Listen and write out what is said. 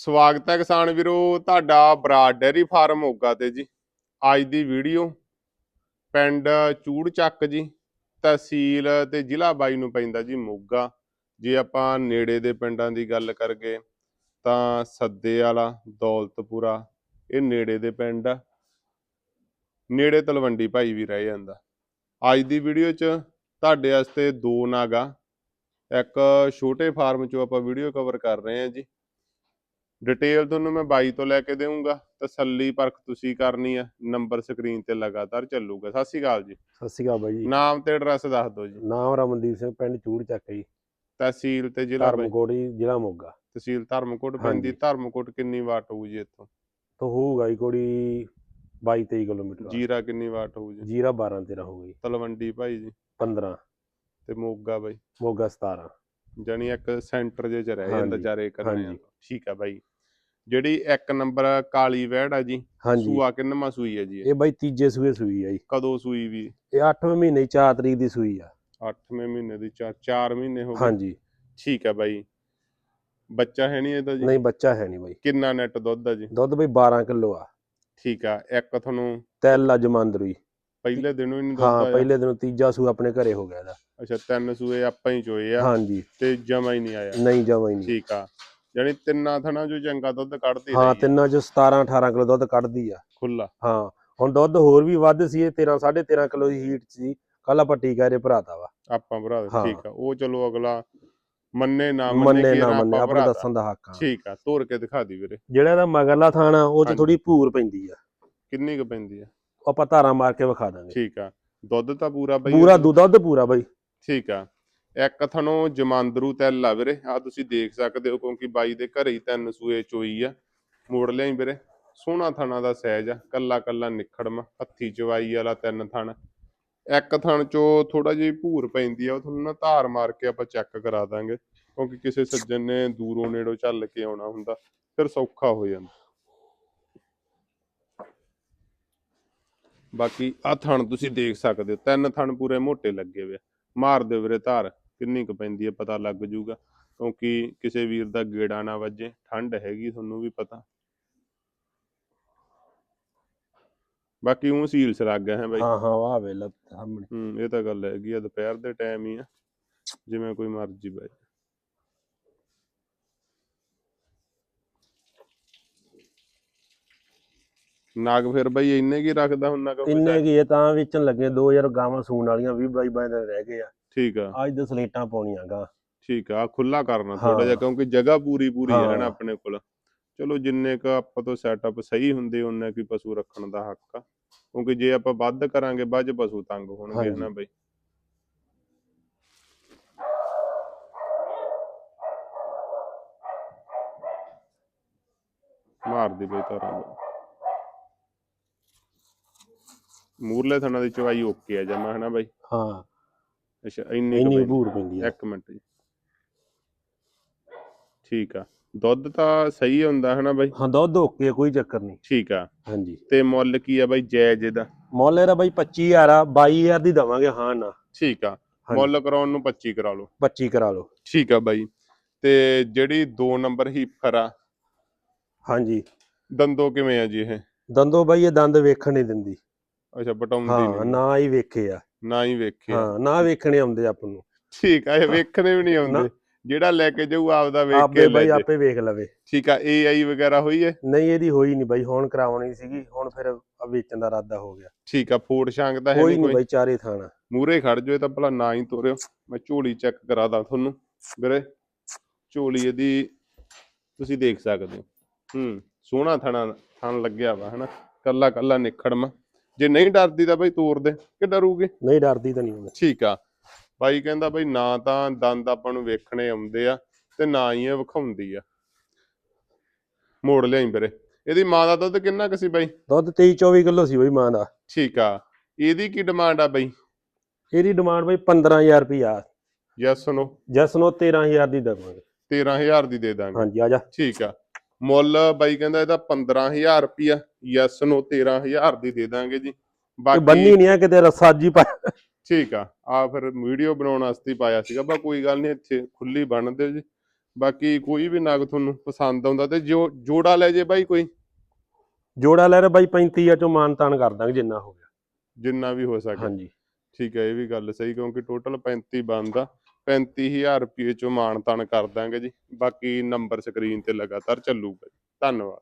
ਸਵਾਗਤ ਹੈ ਕਿਸਾਨ ਵੀਰੋ, ਤੁਹਾਡਾ ਬਰਾਡ ਡੈਰੀ ਫਾਰਮ ਮੋਗਾ ਤੇ ਜੀ। ਅੱਜ ਦੀ ਵੀਡੀਓ ਪਿੰਡ ਚੂੜ ਚੱਕ ਜੀ, ਤਹਿਸੀਲ ਤੇ ਜ਼ਿਲ੍ਹਾ ਬਾਈ ਨੂੰ ਪੈਂਦਾ ਜੀ ਮੋਗਾ। ਜੇ ਆਪਾਂ ਨੇੜੇ ਦੇ ਪਿੰਡਾਂ ਦੀ ਗੱਲ ਕਰਗੇ ਤਾਂ ਸੱਦੇ ਵਾਲਾ, ਦੌਲਤਪੁਰਾ, ਇਹ ਨੇੜੇ ਦੇ ਪਿੰਡ ਆ। ਨੇੜੇ ਤਲਵੰਡੀ ਭਾਈ ਵੀ ਰਹਿ ਜਾਂਦਾ। ਅੱਜ ਦੀ ਵੀਡੀਓ 'ਚ ਤੁਹਾਡੇ ਵਾਸਤੇ ਦੋ ਨਾਗਾ। ਇੱਕ ਛੋਟੇ ਫਾਰਮ 'ਚੋਂ ਆਪਾਂ ਵੀਡੀਓ ਕਵਰ ਕਰ ਰਹੇ ਹਾਂ ਜੀ। ਡਿਟੇਲ ਤੁਹਾਨੂੰ ਮੈਂ ਬਾਈ ਤੋਂ ਲੈ ਕੇ ਦੇਵਾਂਗਾ ਤਸੱਲੀ ਪਰਖ ਤੁਸੀਂ ਕਰਨੀ ਆ ਨੰਬਰ ਸਕਰੀਨ ਤੇ ਲਗਾਤਾਰ ਚੱਲੂਗਾ। ਸਤਿ ਸ਼੍ਰੀ ਅਕਾਲ ਜੀ। ਸਤਿ ਸ਼੍ਰੀ ਅਕਾਲ ਬਾਈ ਜੀ। ਨਾਮ ਤੇ ਐਡਰੈਸ ਦੱਸ ਦਿਓ ਜੀ। ਨਾਮ ਰਮਨਦੀਪ ਸਿੰਘ ਪਿੰਡ ਚੂੜ ਚੱਕ ਜੀ। ਤਹਿਸੀਲ ਤੇ ਜ਼ਿਲ੍ਹਾ ਧਰਮਕੋਟ ਜੀ ਜ਼ਿਲ੍ਹਾ ਮੋਗਾ। ਤਹਿਸੀਲ ਧਰਮਕੋਟ ਪੈਂਦੀ। ਧਰਮਕੋਟ ਕਿੰਨੀ ਵਾਟ ਹੋਊ ਜੀ ਇੱਥੋਂ? ਤੋਂ ਹੋਊਗਾ ਜੀ ਕੋੜੀ 22 23 ਕਿਲੋਮੀਟਰ ਜੀਰਾ ਕਿੰਨੀ ਵਾਟ ਹੋਊ ਜੀ? ਜੀਰਾ 12 13 ਹੋਊਗਾ ਜੀ। ਤਲਵੰਡੀ ਭਾਈ ਜੀ। 15 ਤੇ ਮੋਗਾ ਬਾਈ? ਮੋਗਾ 17 ਜਾਨੀ ਇੱਕ ਸੈਂਟਰ ਜੇ ਚ ਰਹਿ ਜਾਂਦਾ ਚਾਰੇ ਕਰਨੇ। ਠੀਕ ਆ ਬਾਈ। ਜਿਹੜੀ ਇੱਕ ਨੰਬਰ ਕਾਲੀ ਵਹਿੜ ਆ ਜੀ ਸੂਆ ਕਿੰਨਵਾਂ ਸੂਈ ਹੈ ਜੀ ਇਹ? ਬਾਈ ਤੀਜੇ ਸੂਏ ਸੂਈ ਆ ਜੀ। ਕਦੋਂ ਸੂਈ ਵੀ? ਇਹ 8ਵੇਂ ਮਹੀਨੇ 4 ਤਰੀਕ ਦੀ ਸੂਈ ਆ। 8ਵੇਂ ਮਹੀਨੇ ਦੀ 4 4 ਮਹੀਨੇ ਹੋ ਗਏ। ਹਾਂਜੀ। ਠੀਕ ਆ ਬਾਈ। ਬੱਚਾ ਹੈ ਨਹੀਂ ਇਹਦਾ ਜੀ? ਨਹੀਂ ਬੱਚਾ ਹੈ ਨਹੀਂ ਬਾਈ। ਕਿੰਨਾ ਨੈਟ ਦੁੱਧ ਆ ਜੀ? ਦੁੱਧ ਬਾਈ 12 ਕਿਲੋ ਆ। ਠੀਕ ਆ ਇੱਕ ਤੁਹਾਨੂੰ ਤੈਲ ਮੰਦਰੂਈ ਪਹਿਲੇ ਦਿਨੋਂ ਹੀ ਨਹੀਂ ਹਾਂ ਪਹਿਲੇ ਦਿਨ ਤੀਜਾ ਸੂਆ ਆਪਣੇ ਘਰੇ ਹੋ ਗਿਆ ਇਹਦਾ। ਅੱਛਾ ਤਿੰਨ ਸੂਏ ਆਪਾਂ ਹੀ ਚੋਏ ਆ ਹਾਂਜੀ। ਤੇ ਜਮਾ ਹੀ ਨਹੀਂ ਆਇਆ। ਨਹੀਂ ਜਮਾ ਹੀ ਨਹੀਂ। ਠੀਕ ਆ। ਜਾਨੀ ਤਿੰਨਾਂ ਥਣਾ ਜੋ ਚੰਗਾ ਦੁੱਧ ਕੱਢਦੀ ਹਾਂ ਰਹੀ ਤਿੰਨਾਂ ਚ 17 18 ਕਿਲੋ ਦੁੱਧ ਕੱਢਦੀ ਆ। ਖੁੱਲਾ ਹਾਂ ਹੁਣ ਦੁੱਧ ਹੋਰ ਵੀ ਵੱਧ ਸੀ ਇਹ 13 13.5 ਕਿਲੋ ਦੀ ਹੀਟ ਸੀ। ਕੱਲ ਆਪਾਂ ਟੀਕਾ ਇਹਦੇ ਭਰਾਤਾ ਵਾ। ਆਪਾਂ ਭਰਾ ਹਾਂ। ਠੀਕ ਆ। ਉਹ ਚਲੋ ਅਗਲਾ ਮੰਨੇ ਨਾ ਮੰਨੇ ਕਿ ਨਾ ਆਪਾਂ ਮੰਨੇ ਭਰਾਤਾ। ਦੱਸਣ ਦਾ ਹੱਕ ਆ। ਠੀਕ ਆ ਤੋਰ ਕੇ ਦਿਖਾ ਦੀ ਵੀਰੇ। ਜਿਹੜਾ ਇਹਦਾ ਮਗਰਲਾ ਥਾਣਾ ਉਹ ਚ ਹਾਂਜੀ। ਥੋੜੀ ਭੂਰ ਪੈਂਦੀ ਆ। ਕਿੰਨੀ ਕੁ ਪੈਂਦੀ ਆ? ਆਪਾਂ ਧਾਰਾਂ ਮਾਰ ਕੇ ਵਿਖਾ ਦਾਂਗੇ। ਠੀਕ ਆ। ਦੁੱਧ ਤਾਂ ਪੂਰਾ ਬਈ ਪੂਰਾ ਦੁੱਧ ਦੁੱਧ ਪੂਰਾ ਬਾਈ। ਠੀਕ ਆ। ਇੱਕ ਥਣੋਂ ਜਮਾਂਦਰੂ ਤੈਲ ਆ ਵੀਰੇ। ਆ ਤੁਸੀਂ ਦੇਖ ਸਕਦੇ ਹੋ ਕਿਉਂਕਿ ਬਾਈ ਦੇ ਘਰੇ ਹੀ ਤਿੰਨ ਸੂਏ ਚੋਈ ਆ। ਮੋੜ ਲਿਆਈ ਵੀਰੇ। ਸੋਹਣਾ ਥਣਾ ਦਾ ਸਾਈਜ਼ ਆ। ਕੱਲਾ ਕੱਲਾ ਨਿਖੜਮਾ ਹੱਥੀ ਚਵਾਈ ਵਾਲਾ ਤਿੰਨ ਥਣ। ਇੱਕ ਥਣ ਚੋਂ ਥੋੜਾ ਜਿਹੀ ਭੂਰ ਪੈਂਦੀ ਆ। ਉਹ ਤੁਹਾਨੂੰ ਨਾ ਧਾਰ ਮਾਰ ਕੇ ਆਪਾਂ ਚੈੱਕ ਕਰਾ ਦਾਂਗੇ। ਕਿਉਂਕਿ ਕਿਸੇ ਸੱਜਣ ਨੇ ਦੂਰੋਂ ਨੇੜੋਂ ਚੱਲ ਕੇ ਆਉਣਾ ਹੁੰਦਾ। ਫਿਰ ਸੌਖਾ ਹੋ ਜਾਂਦਾ। ਬਾਕੀ ਆ ਥਣ ਤੁਸੀਂ ਦੇਖ ਸਕਦੇ ਹੋ ਤਿੰਨ ਥਣ ਪੂਰੇ ਮੋਟੇ ਲੱਗੇ ਹੋਏ ਆ। ਮਾਰ ਦਿਓ ਵੀਰੇ ਧਾਰ ਕਿੰਨੀ ਕੁ ਪੈਂਦੀ ਹੈ ਪਤਾ ਲੱਗ ਜੂਗਾ ਕਿਉਂਕਿ ਕਿਸੇ ਵੀਰ ਦਾ ਗੇੜਾ ਨਾ ਵੱਜੇ ਠੰਡ ਹੈਗੀ ਤੁਹਾਨੂੰ ਵੀ ਪਤਾ। ਬਾਕੀ ਉਹ ਸੀਲ ਸ ਲੱਗ ਗਿਆ ਹੈ ਬਾਈ। ਹਾਂ ਹਾਂ ਵਾਹ ਵੇਲਾ ਸਾਹਮਣੇ। ਹੂੰ ਇਹ ਤਾਂ ਗੱਲ ਹੈਗੀ ਆ ਦੁਪਹਿਰ ਦੇ ਟਾਈਮ ਹੀ ਆ। ਜਿਵੇਂ ਕੋਈ ਮਰਜ਼ੀ ਬਾਈ। ਨਾਗ ਫਿਰ ਬਾਈ ਇੰਨੇ ਕੀ ਰੱਖਦਾ ਹੁੰਦਾ ਕਿ ਇੰਨੇ ਕੀ ਇਹ ਤਾਂ ਵੇਚਣ ਲੱਗੇ 2000 ਗਾਵਾਂ ਸੂਣ ਵਾਲੀਆਂ 20 22 ਬਾਈ ਦਿਨ ਰਹਿ ਗਏ ਆ। ਠੀਕ ਆ। ਅੱਜ ਦੇ ਸਲੇਟਾਂ ਪਾਉਣੀਆਂ ਗਾ। ਠੀਕ ਆ ਖੁੱਲਾ ਕਰਨਾ ਥੋੜਾ ਜਿਹਾ ਹਾਂ। ਕਿਉਂਕਿ ਜਗ੍ਹਾ ਪੂਰੀ ਪੂਰੀ ਹੈ ਨਾ ਹਾਂ। ਆਪਣੇ ਕੋਲ। ਚਲੋ ਜਿੰਨੇ ਕ ਆਪਾਂ ਤੋਂ ਸੈਟਅਪ ਸਹੀ ਹੁੰਦੇ ਉਹਨੇ ਕੀ ਪਸ਼ੂ ਰੱਖਣ ਦਾ ਹੱਕ ਆ। ਕਿਉਂਕਿ ਜੇ ਆਪਾਂ ਵੱਧ ਕਰਾਂਗੇ ਬਾਅਦ ਪਸ਼ੂ ਤੰਗ ਹੋਣਗੇ। ਹਨਾ ਬਈ? ਬਈ ਤਾਰਾਂ। ਬਈ ਮੂਰਲੇ ਥਣਾ ਦੀ ਚਵਾਈ ਓਕੇ ਆ ਜਮਾ ਹਨਾ ਬਾਈ? ਹਾਂ। ਅੱਛਾ ਇੰਨੀ ਇੰਨੀ। ਭੂਰ ਪੈਂਦੀ ਆ। ਇੱਕ ਮਿੰਟ ਜੀ। ਠੀਕ ਆ। ਦੁੱਧ ਤਾਂ ਸਹੀ ਹੁੰਦਾ ਹਨਾ ਬਾਈ? ਹਾਂ ਦੁੱਧ ਓਕੇ ਕੋਈ ਚੱਕਰ ਨਹੀਂ। ਠੀਕ ਆ। ਹਾਂਜੀ। ਤੇ ਮੁੱਲ ਕੀ ਆ ਬਾਈ ਜਾਇਜ਼ ਇਹਦਾ? ਮੁੱਲ ਇਹਦਾ ਬਾਈ 25000 ਆ 22000 ਦੀ ਦਵਾਂਗੇ ਹਾਂ ਨਾ। ਠੀਕ ਆ। ਹਾਂਜੀ। ਮੁੱਲ ਕਰਾਉਣ ਨੂੰ 25 ਕਰਾ ਲਓ। 25 ਕਰਾ ਲਓ। ਠੀਕ ਆ ਬਾਈ। ਤੇ ਜਿਹੜੀ 2 ਨੰਬਰ ਹੀਫਰ ਆ ਹਾਂਜੀ। ਦੰਦੋ ਕਿਵੇਂ ਆ ਜੀ ਇਹ? ਦੰਦੋ ਬਾਈ ਇਹ ਦੰਦ ਵੇਖਣ ਨਹੀਂ ਦਿੰਦੀ। ਅੱਛਾ ਪਟਾਉਂਦੀ ਹਾਂ ਨਹੀਂ ਨਾ ਹੀ ਵੇਖੇ ਆ। ਨਾ ਹੀ ਵੇਖਿਆ ਹਾਂ ਨਾ ਵੇਖਣੇ ਆਉਂਦੇ ਆਪ ਨੂੰ। ਠੀਕ ਆ ਇਹ ਵੇਖਣੇ ਵੀ ਨਹੀਂ। ਆਉਂਦੇ। ਜਿਹੜਾ ਲੈ ਕੇ ਜਾਊ ਆਪਦਾ ਵੇਖ ਕੇ ਲੈ ਬਾਈ ਜੇ। ਆਪੇ ਵੇਖ ਲਵੇ। ਠੀਕ ਆ ਏਆਈ ਵਗੈਰਾ ਹੋਈ ਹੈ ਨਹੀਂ ਇਹਦੀ ਹੋਈ ਨਹੀਂ ਬਾਈ ਹੁਣ ਕਰਾਉਣੀ ਸੀਗੀ। ਹੁਣ ਫਿਰ ਵੇਚਣ ਦਾ ਇਰਾਦਾ ਹੋ ਗਿਆ। ਠੀਕ ਆ ਫੋੜ ਸ਼ਾਂਗ ਤਾਂ ਹੈ ਕੋਈ ਨਹੀਂ ਕੋਈ? ਬਾਈ ਚਾਰੇ ਥਾਣਾ ਮੂਰੇ ਖੜ ਇਹ ਤਾਂ ਭਲਾ ਨਾ ਹੀ ਤੋਰਿਓ। ਮੈਂ ਝੋਲੀ ਚੈੱਕ ਕਰਾ ਦਾਂ ਤੁਹਾਨੂੰ। ਵੀਰੇ ਝੋਲੀ ਇਹਦੀ ਤੁਸੀਂ ਦੇਖ ਸਕਦੇ ਹੋ। ਹੂੰ ਸੋਹਣਾ ਥਣਾ ਥਣ ਲੱਗਿਆ ਵਾ ਹਨਾ? ਕੱਲਾ ਕੱਲਾ ਨਿਖੜਮਾ। ਜੇ ਨਹੀਂ ਡਰਦੀ ਤਾਂ ਬਈ ਤੋਰ ਦੇ ਕਿ ਡਰੂਗੇ? ਨਹੀਂ ਡਰਦੀ ਤਾਂ ਨਹੀਂ ਠੀਕ ਆ। ਬਾਈ ਕਹਿੰਦਾ ਬਈ ਨਾ ਤਾਂ ਦੰਦ ਆਪਾਂ ਨੂੰ ਵੇਖਣੇ ਆਉਂਦੇ ਆ ਤੇ ਨਾ ਹੀ ਇਹ ਵਿਖਾਉਂਦੀ ਆ। ਮੋੜ ਲਿਆਈ ਵੀਰੇ। ਇਹਦੀ ਮਾਂ ਦਾ ਦੁੱਧ ਕਿੰਨਾ ਕੁ ਸੀ ਬਾਈ? ਦੁੱਧ 23 24 ਕਿਲੋ ਸੀ ਬਾਈ ਮਾਂ ਦਾ। ਠੀਕ ਆ। ਇਹਦੀ ਕੀ ਡਿਮਾਂਡ ਆ ਬਾਈ? ਇਹਦੀ ਡਿਮਾਂਡ ਬਾਈ 15000 ਰੁਪਿਆ ਯੈਸ ਨੋ। ਜਸ ਨੂੰ 13000 ਦੀ ਦੇਵਾਂਗੇ। 13000 ਦੀ ਦੇ ਦਾਂਗੇ। ਹਾਂਜੀ ਆ ਜਾ। ਠੀਕ ਆ। ਮੁੱਲ ਬਾਈ ਕਹਿੰਦਾ ਇਹਦਾ 15000 ਰੁਪਿਆ ਯੈਸ ਨੂੰ 13000 ਦੀ ਦੇ ਦਾਂਗੇ ਜੀ। ਬਾਕੀ ਬੰਨੀ ਨਹੀਂ ਆ ਕਿਤੇ ਰਸਾਜੀ ਪਾ ਠੀਕ ਆ ਆ ਫਿਰ ਵੀਡੀਓ ਬਣਾਉਣ ਵਾਸਤੇ ਪਾਇਆ ਸੀਗਾ ਬਾ ਕੋਈ ਗੱਲ ਨਹੀਂ ਇੱਥੇ ਖੁੱਲੀ ਬਣ ਦਿਓ ਜੀ। ਬਾਕੀ ਕੋਈ ਵੀ ਨਗ ਤੁਹਾਨੂੰ ਪਸੰਦ ਆਉਂਦਾ ਤੇ ਜੋ ਜੋੜਾ ਲੈ ਜੇ ਬਾਈ ਕੋਈ। ਜੋੜਾ ਲੈ ਰ ਬਾਈ 35 ਆ ਮਾਨ ਤਾਨ ਕਰ ਦਾਂਗੇ ਜਿੰਨਾ ਹੋ ਗਿਆ। ਜਿੰਨਾ ਵੀ ਹੋ ਸਕੇ। ਹਾਂਜੀ। ਠੀਕ ਹੈ ਇਹ ਵੀ ਗੱਲ ਸਹੀ ਕਿਉਂਕਿ ਟੋਟਲ 35 ਬਣਦਾ 35000 ਰੁਪਏ ਚੋਂ ਮਾਣ ਤਾਣ ਕਰ ਦਾਂਗੇ ਜੀ। ਬਾਕੀ ਨੰਬਰ ਸਕਰੀਨ ਤੇ ਲਗਾਤਾਰ ਚੱਲੂਗਾ ਧੰਨਵਾਦ।